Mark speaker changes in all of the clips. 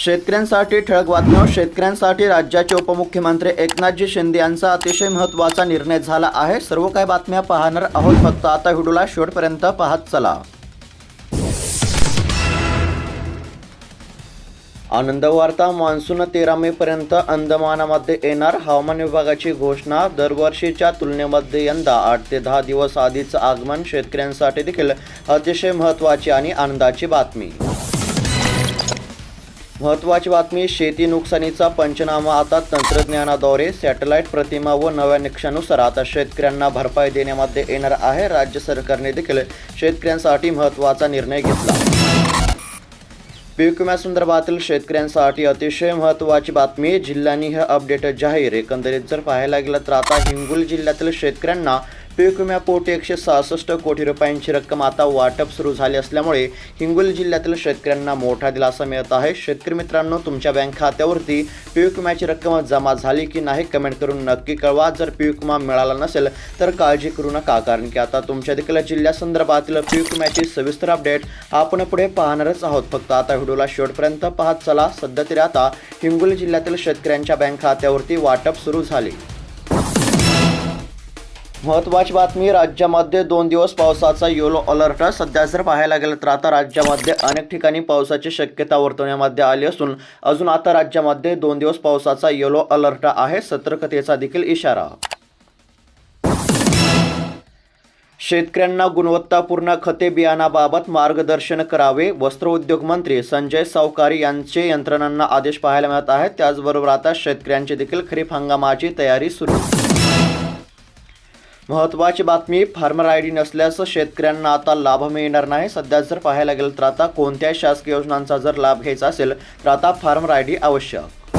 Speaker 1: शेतकऱ्यांसाठी ठळक बातम्या. शेतकऱ्यांसाठी राज्याचे उपमुख्यमंत्री एकनाथजी शिंदे यांचा अतिशय महत्त्वाचा निर्णय झाला आहे. सर्व काही बातम्या पाहणार आहोत फक्त आता व्हिडिओला शेवटपर्यंत पाहत चला. आनंद वार्ता मान्सून तेरा मे पर्यंत अंदमानामध्ये येणार. हवामान विभागाची घोषणा दरवर्षीच्या तुलनेमध्ये यंदा आठ ते दहा दिवस आधीचं आगमन शेतकऱ्यांसाठी देखील अतिशय महत्त्वाची आणि आनंदाची बातमी. महत्त्वाची बातमी शेती नुकसानीचा पंचनामा आता तंत्रज्ञानाद्वारे सॅटेलाईट प्रतिमा व नव्या निकषानुसार आता शेतकऱ्यांना भरपाई देण्यामध्ये येणार आहे. राज्य सरकारने देखील शेतकऱ्यांसाठी महत्त्वाचा निर्णय घेतला. पीक विम्यासंदर्भातील शेतकऱ्यांसाठी अतिशय महत्त्वाची बातमी जिल्ह्यांनी हे अपडेट जाहीर. एकंदरीत जर पाहायला गेलं तर आता हिंगोली जिल्ह्यातील शेतकऱ्यांना पीक विम्यापोटी एकशे सहासष्ट कोटी रुपयांची रक्कम आता वाटप सुरू झाली असल्यामुळे हिंगोली जिल्ह्यातील शेतकऱ्यांना मोठा दिलासा मिळत आहे. शेतकरी मित्रांनो तुमच्या बँक खात्यावरती पीक विम्याची रक्कम जमा झाली की नाही कमेंट करून नक्की कळवा. जर पीक विमा मिळाला नसेल तर काळजी करू नका कारण की आता तुमच्या देखील जिल्ह्यासंदर्भातील पीक विम्याची सविस्तर अपडेट आपण पुढे पाहणारच आहोत. फक्त आता व्हिडिओला शेवटपर्यंत पाहत चला. सध्या तरी आता हिंगोली जिल्ह्यातील शेतकऱ्यांच्या बँक खात्यावरती वाटप सुरू झाले. महत्त्वाची बातमी राज्यामध्ये दोन दिवस पावसाचा येलो अलर्ट. सध्या जर पाहायला गेलं तर आता राज्यामध्ये अनेक ठिकाणी पावसाची शक्यता वर्तवण्यामध्ये आली असून अजून आता राज्यामध्ये दोन दिवस पावसाचा येलो अलर्ट आहे. सतर्कतेचा देखील इशारा. शेतकऱ्यांना गुणवत्तापूर्ण खते बियाणाबाबत मार्गदर्शन करावे वस्त्र उद्योग मंत्री संजय सावकारी यांचे यंत्रणांना आदेश पाहायला मिळत आहेत. त्याचबरोबर आता शेतकऱ्यांची देखील खरीप हंगामाची तयारी सुरू. महत्त्वाची बातमी फार्मर आय डी नसल्यास शेतकऱ्यांना आता लाभ मिळणार नाही. सध्या जर पाहायला गेलं तर आता कोणत्याही शासकीय योजनांचा जर लाभ घ्यायचा असेल तर आता फार्मर आय डी आवश्यक.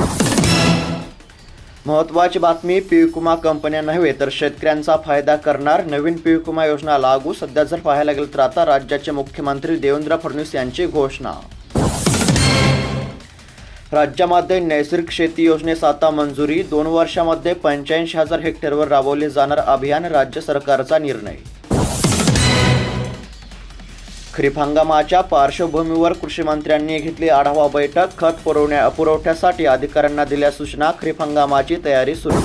Speaker 1: महत्त्वाची बातमी पीक विमा कंपन्या नव्हे तर शेतकऱ्यांचा फायदा करणार. नवीन पीक विमा योजना लागू. सध्या जर पाहायला गेलं तर आता राज्याचे मुख्यमंत्री देवेंद्र फडणवीस यांची घोषणा. राज्यामध्ये नैसर्गिक शेती योजनेस आता मंजुरी दोन वर्षामध्ये पंच्याऐंशी हजार हेक्टरवर राबवले जाणार अभियान राज्य सरकारचा निर्णय. खरीप हंगामाच्या पार्श्वभूमीवर कृषी मंत्र्यांनी घेतली आढावा बैठक. खत पुरवण्या पुरवठ्यासाठी अधिकाऱ्यांना दिल्या सूचना. खरीप हंगामाची तयारी सुरू.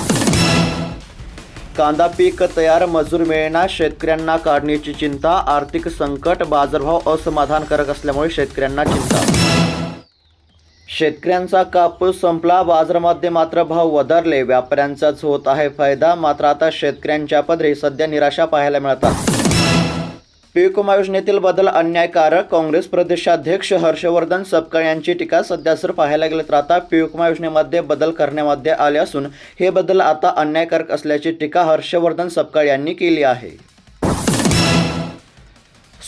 Speaker 1: कांदा पीक तयार मजूर मिळेना शेतकऱ्यांना काढण्याची चिंता. आर्थिक संकट बाजारभाव असमाधानकारक असल्यामुळे शेतकऱ्यांना चिंता. शेतकऱ्यांचा कापूस संपला बाजारामध्ये मात्र भाव वधारले. व्यापाऱ्यांचाच होत आहे फायदा मात्र आता शेतकऱ्यांच्या पदरी सध्या निराशा पाहायला मिळतात. पीक विमा योजनेतील बदल अन्यायकारक काँग्रेस प्रदेशाध्यक्ष हर्षवर्धन सपकाळ यांची टीका सध्या जर पाहायला गेलं तर आता पीक विमा योजनेमध्ये बदल करण्यामध्ये आले असून हे बदल आता अन्यायकारक असल्याची टीका हर्षवर्धन सपकाळ यांनी केली आहे.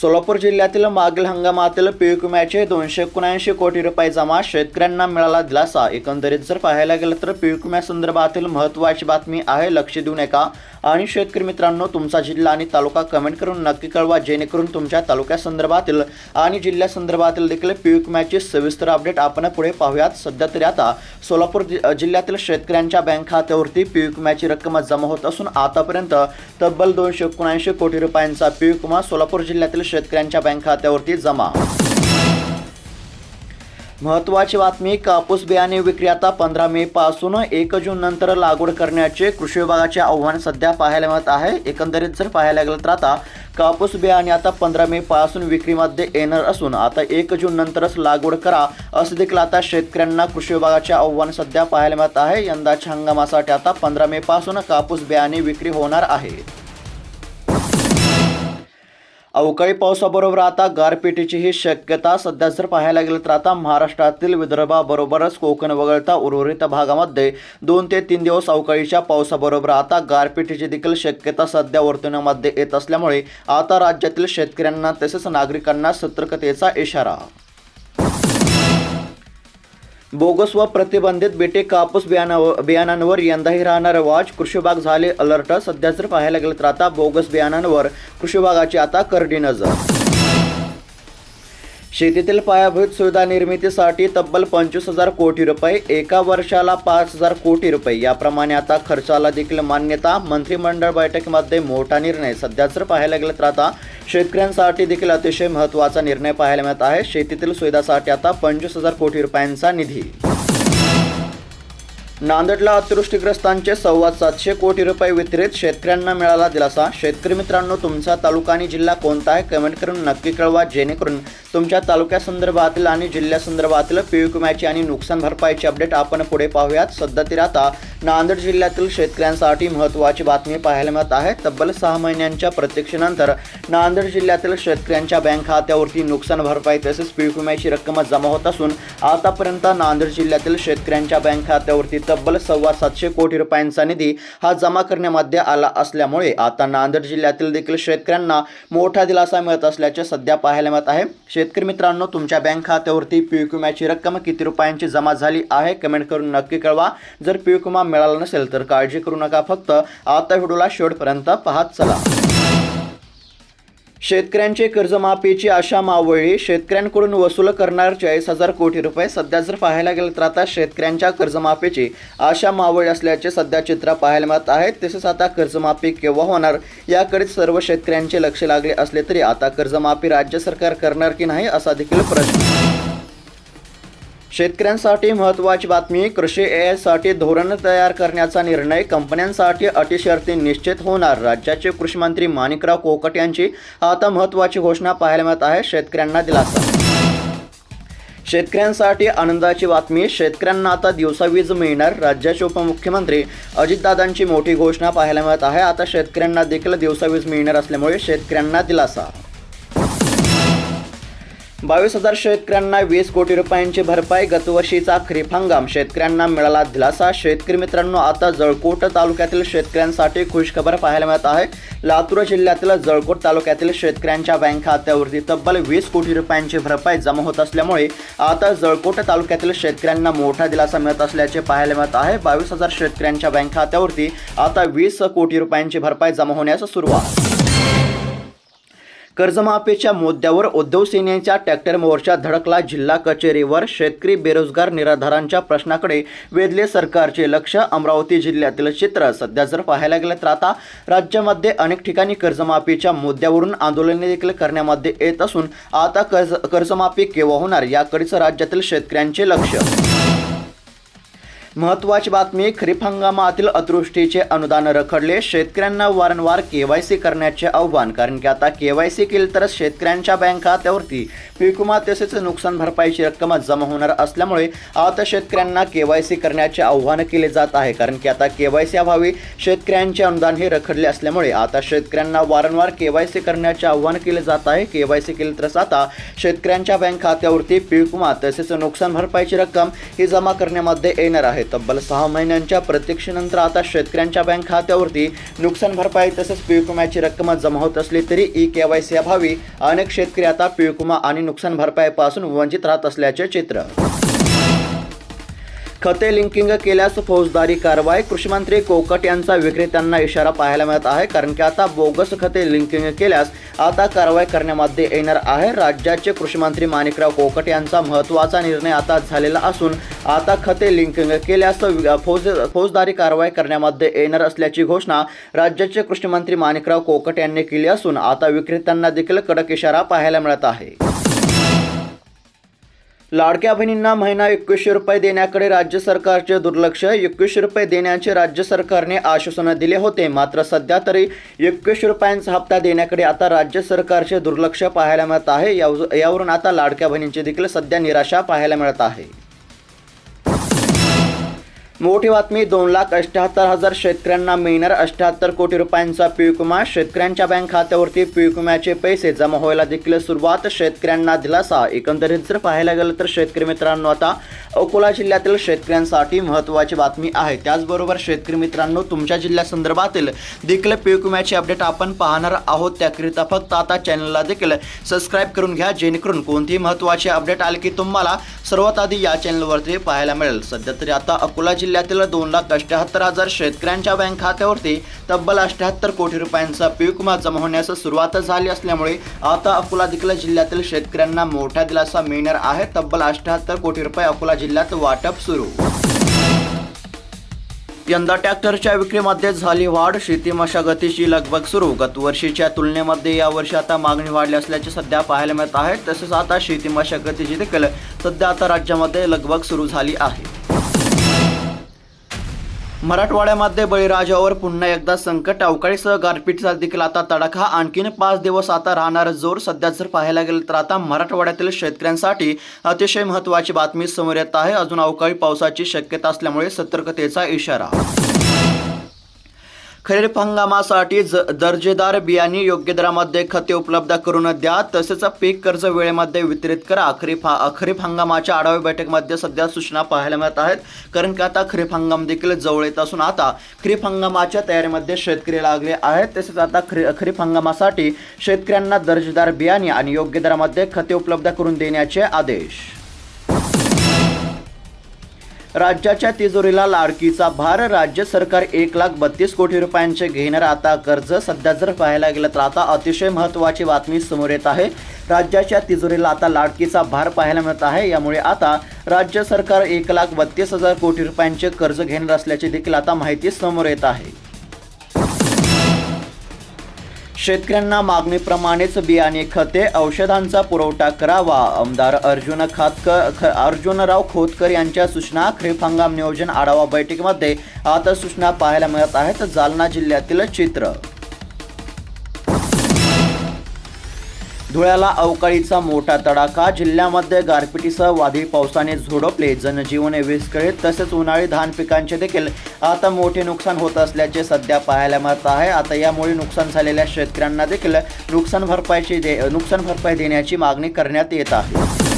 Speaker 1: सोलापूर जिल्ह्यातील मागील हंगामातील पीक विम्याचे दोनशे एकोणऐंशी कोटी रुपये जमा शेतकऱ्यांना मिळाला दिलासा. एकंदरीत जर पाहायला गेलं तर पीक विम्यासंदर्भातील महत्त्वाची बातमी आहे लक्ष देऊन एका आणि शेतकरी मित्रांनो तुमचा जिल्हा आणि तालुका कमेंट करून नक्की कळवा जेणेकरून तुमच्या तालुक्यासंदर्भातील आणि जिल्ह्यासंदर्भातील देखील पीक विम्याची सविस्तर अपडेट आपण पुढे पाहूयात. सध्या तरी आता सोलापूर जि- जिल्ह्यातील शेतकऱ्यांच्या बँक खात्यावरती पीक विम्याची रक्कम जमा होत असून आतापर्यंत तब्बल दोनशे एकोणऐंशी कोटी रुपयांचा पीक विमा सोलापूर जिल्ह्यातील शेतकऱ्यांच्या बँक खात्यावरती जमा. महत्त्वाची बातमी कापूस बियाणे विक्री आता पंधरा मे पासून एक जून नंतर लागवड करण्याचे कृषी विभागाचे आव्हान सध्या पाहायला मिळत आहे. एकंदरीत जर पाहायला गेलं तर आता कापूस बियाणे आता पंधरा मे पासून विक्रीमध्ये येणार असून आता एक जून नंतरच लागवड करा असं देखील आता शेतकऱ्यांना कृषी विभागाचे आव्हान सध्या पाहायला मिळत आहे. यंदाच्या हंगामासाठी आता पंधरा मे पासून कापूस बियाणे विक्री होणार आहे. अवकाळी पावसाबरोबर आता गारपिटीचीही शक्यता. सध्या जर पाहायला गेलं तर आता महाराष्ट्रातील विदर्भाबरोबरच कोकण वगळता उर्वरित भागामध्ये दोन ते तीन दिवस अवकाळीच्या पावसाबरोबर आता गारपिटीची देखील शक्यता सध्या वर्तवण्यामध्ये येत असल्यामुळे आता राज्यातील शेतकऱ्यांना तसेच नागरिकांना सतर्कतेचा इशारा. बोगस व प्रतिबंधित बेटे कापूस बियाणावर बियाणांवर यंदाही राहणार वाच. कृषी विभाग झाले अलर्ट. सध्या जर पाहायला गेलं तर आता बोगस बियाणांवर कृषी विभागाची आता करडी नजर. शेतीतील पायाभूत सुविधा निर्मितीसाठी तब्बल पंचवीस हजार कोटी रुपये एका वर्षाला पाच हजार कोटी रुपये. याप्रमाणे आता खर्चाला देखील मान्यता मंत्रिमंडळ बैठकीमध्ये मोठा निर्णय. सध्या जर पाहायला गेलं तर आता शेतकऱ्यांसाठी देखील अतिशय महत्त्वाचा निर्णय पाहायला मिळत आहे. शेतीतील सुविधासाठी आता पंचवीस हजार कोटी रुपयांचा निधी. नांदेडला अतिवृष्टीग्रस्तांचे सव्वा सातशे कोटी रुपये वितरित शेतकऱ्यांना मिळाला दिलासा. शेतकरी मित्रांनो तुमचा तालुका आणि जिल्हा कोणता आहे? कमेंट करून नक्की कळवा जेणेकरून तुमच्या तालुक्यासंदर्भातील आणि जिल्ह्यासंदर्भातील पीक विम्याची आणि नुकसान भरपाईची अपडेट आपण पुढे पाहूयात. सध्या तरी आता नांदेड जिल्ह्यातील शेतकऱ्यांसाठी महत्त्वाची बातमी पाहायला मिळत आहे. तब्बल सहा महिन्यांच्या प्रतीक्षेनंतर नांदेड जिल्ह्यातील शेतकऱ्यांच्या बँक खात्यावरती नुकसान भरपाई तसेच पीक विम्याची रक्कम जमा होत असून आतापर्यंत नांदेड जिल्ह्यातील शेतकऱ्यांच्या बँक खात्यावरती तब्बल सव्वा सातशे कोटी रुपयांचा निधी हा जमा करण्यामध्ये आला असल्यामुळे आता नांदेड जिल्ह्यातील देखील शेतकऱ्यांना मोठा दिलासा मिळत असल्याचे सध्या पाहायला मिळत आहे. शेतकरी मित्रांनो तुमच्या बँक खात्यावरती पीक विम्याची रक्कम किती रुपयांची जमा झाली आहे? कमेंट करून नक्की कळवा. जर पीक विमा मिळाला नसेल तर काळजी करू नका. फक्त आता व्हिडिओला शेवटपर्यंत पाहत चला. शेतकऱ्यांचे कर्जमाफीची आशा मावळी शेतकऱ्यांकडून वसूल करणार चाळीस हजार कोटी रुपये. सध्या जर पाहायला गेलं तर आता शेतकऱ्यांच्या कर्जमाफीची आशा मावळी असल्याचे सध्या चित्र पाहायला मिळत आहे. तसेच आता कर्जमाफी केव्हा होणार याकडे सर्व शेतकऱ्यांचे लक्ष लागले असले तरी आता कर्जमाफी राज्य सरकार करणार की नाही असा देखील प्रश्न. शेतकऱ्यांसाठी महत्त्वाची बातमी कृषी साठी धोरण तयार करण्याचा निर्णय कंपन्यांसाठी अटी शर्ती निश्चित होणार. राज्याचे कृषी मंत्री माणिकराव कोकट यांची आता महत्त्वाची घोषणा पाहायला मिळत आहे. शेतकऱ्यांना दिलासा. शेतकऱ्यांसाठी आनंदाची बातमी शेतकऱ्यांना आता दिवसा वीज मिळणार. राज्याचे उपमुख्यमंत्री अजितदादांची मोठी घोषणा पाहायला मिळत आहे. आता शेतकऱ्यांना देखील दिवसा वीज मिळणार असल्यामुळे शेतकऱ्यांना दिलासा. बावीस हजार शेतकऱ्यांना वीस कोटी रुपयांची भरपाई गतवर्षीचा खरीप हंगाम. शेतकऱ्यांना मिळाला दिलासा. शेतकरी मित्रांनो आता जळकोट तालुक्यातील शेतकऱ्यांसाठी खुशखबर पाहायला मिळत आहे. लातूर जिल्ह्यातील जळकोट तालुक्यातील शेतकऱ्यांच्या बँक खात्यावरती तब्बल वीस कोटी रुपयांची भरपाई जमा होत असल्यामुळे आता जळकोट तालुक्यातील शेतकऱ्यांना मोठा दिलासा मिळत असल्याचे पाहायला मिळत आहे. बावीस हजार शेतकऱ्यांच्या बँक खात्यावरती आता वीस कोटी रुपयांची भरपाई जमा होण्यास सुरुवात. कर्जमाफीच्या मुद्द्यावर उद्धव सेनेच्या ट्रॅक्टर मोर्चा धडकला. जिल्हा कचेरीवर शेतकरी बेरोजगार निराधारांच्या प्रश्नाकडे वेधले सरकारचे लक्ष. अमरावती जिल्ह्यातील चित्र सध्या जर पाहायला गेलं तर आता राज्यामध्ये अनेक ठिकाणी कर्जमाफीच्या मुद्द्यावरून आंदोलने देखील करण्यामध्ये येत असून आता कर्ज कर्जमाफी केव्हा होणार याकडेच राज्यातील शेतकऱ्यांचे लक्ष. महत्त्वाची बातमी खरीप हंगामातील अतिवृष्टीचे अनुदान रखडले. शेतकऱ्यांना वारंवार के वाय सी करण्याचे आव्हान कारण की आता के वाय सी केली तरच शेतकऱ्यांच्या बँक खात्यावरती पीक विमा तसेच नुकसान भरपाईची रक्कम जमा होणार असल्यामुळे आता शेतकऱ्यांना के वाय सी करण्याचे आव्हान केले जात आहे. कारण की आता के वाय सी अभावी शेतकऱ्यांचे अनुदान हे रखडले असल्यामुळे आता शेतकऱ्यांना वारंवार के वाय सी करण्याचे आव्हान केले जात आहे. के वाय सी केली तरच आता शेतकऱ्यांच्या बँक खात्यावरती पीक विमा तसेच नुकसान भरपाईची रक्कम ही जमा करण्यामध्ये येणार आहे. तब्बल सहा महिन्यांच्या प्रतीक्षेनंतर आता शेतकऱ्यांच्या बँक खात्यावरती नुकसान भरपाई तसेच पीक रक्कम जमा होत असली तरी ई के वाय सी अभावी अनेक शेतकरी आता पीक आणि नुकसान भरपाईपासून वंचित राहत असल्याचे चित्र. खते लिंकिंग केल्यास फौजदारी कारवाई. कृषीमंत्री कोकट यांचा विक्रेत्यांना इशारा पाहायला मिळत आहे कारण की आता बोगस खते लिंकिंग केल्यास आता कारवाई करण्यामध्ये येणार आहे. राज्याचे कृषीमंत्री माणिकराव कोकट यांचा महत्त्वाचा निर्णय आता झालेला असून आता खते लिंकिंग केल्यास फौज फौजदारी कारवाई करण्यामध्ये येणार असल्याची घोषणा राज्याचे कृषीमंत्री माणिकराव कोकट यांनी केली असून आता विक्रेत्यांना देखील कडक इशारा पाहायला मिळत आहे. लाडक्या बहिणींना महिना एकवीसशे रुपये देण्याकडे राज्य सरकारचे दुर्लक्ष. एकवीसशे रुपये देण्याचे राज्य सरकारने आश्वासनं दिले होते. मात्र सध्या तरी एकवीसशे रुपयांचा हप्ता देण्याकडे आता राज्य सरकारचे दुर्लक्ष पाहायला मिळत आहे. यावरून आता लाडक्या बहिणींची देखील सध्या निराशा पाहायला मिळत आहे. मोठी बातमी दोन लाख अठ्याहत्तर हजार शेतकऱ्यांना मिळणार अठ्याहत्तर कोटी रुपयांचा पीक विमा. शेतकऱ्यांच्या बँक खात्यावरती पीक विम्याचे पैसे जमा व्हायला देखील सुरुवात. शेतकऱ्यांना दिलासा. एकंदरीत जर पाहायला गेलं तर शेतकरी मित्रांनो आता अकोला जिल्ह्यातील शेतकऱ्यांसाठी महत्त्वाची बातमी आहे. त्याचबरोबर शेतकरी मित्रांनो तुमच्या जिल्ह्यासंदर्भातील देखील पीक विम्याची अपडेट आपण पाहणार आहोत. त्याकरिता फक्त आता चॅनलला देखील सबस्क्राईब करून घ्या जेणेकरून कोणतीही महत्त्वाचे अपडेट आले की तुम्हाला सर्वात आधी या चॅनलवरती पाहायला मिळेल. सध्या तरी आता अकोला जिल्ह्या जिल्ह्यातील दोन लाख अठ्याहत्तर हजार शेतकऱ्यांच्या बँक खात्यावरती तब्बल अठ्याहत्तर कोटी रुपयांचा पीक विमा जमा होण्यास सुरुवात झाली असल्यामुळे आता अकोला देखील जिल्ह्यातील शेतकऱ्यांना मोठा दिलासा मिळणार आहे. तब्बल अठ्याहत्तर कोटी रुपये अकोला जिल्ह्यात वाटप सुरू. यंदा ट्रॅक्टरच्या विक्रीमध्ये झाली वाढ शेती मशागतीची लगबग सुरू. गतवर्षीच्या तुलनेमध्ये यावर्षी आता मागणी वाढली असल्याचे सध्या पाहायला मिळत आहे. तसेच आता शेती मशागतीची देखील सध्या आता राज्यामध्ये लगबग सुरू झाली आहे. मराठवाड्यामध्ये बळीराजावर पुन्हा एकदा संकट अवकाळीसह गारपीटचा देखील आता तडाखा. आणखीन पाच दिवस आता राहणार जोर. सध्या जर पाहायला गेलं तर आता मराठवाड्यातील शेतकऱ्यांसाठी अतिशय महत्त्वाची बातमी समोर येत आहे. अजून अवकाळी पावसाची शक्यता असल्यामुळे सतर्कतेचा इशारा. खरीप हंगामासाठी ज दर्जेदार बियाणे योग्य दरामध्ये खते उपलब्ध करून द्या. तसेच पीक कर्ज वेळेमध्ये वितरित करा. खरीप हा खरीप हंगामाच्या आढावा बैठकमध्ये सध्या सूचना पाहायला मिळत आहेत. कारण की आता खरीप हंगाम देखील जवळ येत असून आता खरीप हंगामाच्या तयारीमध्ये शेतकरी लागले आहेत. तसेच आता खरी खरीप हंगामासाठी शेतकऱ्यांना दर्जेदार बियाणे आणि योग्य दरामध्ये खते उपलब्ध करून देण्याचे आदेश. राज्याच्या तिजोरीला लाडकीचा भार. राज्य सरकार एक लाख बत्तीस कोटी रुपयांचे घेणार. आता कर्ज सध्या जर पाहायला गेलं तर आता अतिशय महत्त्वाची बातमी समोर येत आहे. राज्याच्या तिजोरीला आता लाडकीचा भार पाहायला मिळत आहे. यामुळे आता राज्य सरकार एक लाख बत्तीस हजार कोटी रुपयांचे कर्ज घेणार असल्याची देखील आता माहिती समोर येत आहे. शेतकऱ्यांना मागणीप्रमाणेच बियाणे खते औषधांचा पुरवठा करावा. आमदार अर्जुन खातकर ख अर्जुनराव खोतकर यांच्या सूचना खरीप हंगाम नियोजन आढावा बैठकीमध्ये आता सूचना पाहायला मिळत आहेत. जालना जिल्ह्यातील चित्र धुळ्याला अवकाळीचा मोठा तडाखा. जिल्ह्यामध्ये गारपिटीसह वादळी पावसाने झोडपले. जनजीवन विस्कळीत तसेच उन्हाळी धान पिकांचे देखील आता मोठे नुकसान होत असल्याचे सध्या पाहायला मिळत आहे. आता यामुळे नुकसान झालेल्या शेतकऱ्यांना देखील नुकसान भरपाईची दे नुकसान भरपाई देण्याची मागणी करण्यात येत आहे.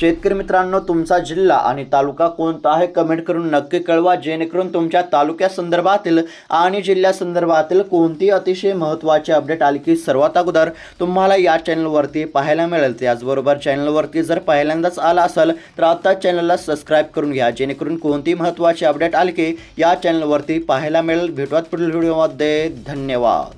Speaker 1: शेतकरी मित्रांनो तुमचा जिल्हा आणि तालुका कोणता आहे कमेंट करून नक्की कळवा जेणेकरून तुमच्या तालुक्यासंदर्भातील आणि जिल्ह्यासंदर्भातील कोणती अतिशय महत्त्वाची अपडेट आली की सर्वात अगोदर तुम्हाला या चॅनलवरती पाहायला मिळेल. त्याचबरोबर चॅनलवरती जर पहिल्यांदाच आला असेल तर आता चॅनलला सबस्क्राईब करून घ्या जेणेकरून कोणती महत्त्वाची अपडेट आली की या चॅनलवरती पाहायला मिळेल. भेटूयात पुढील व्हिडिओमध्ये धन्यवाद.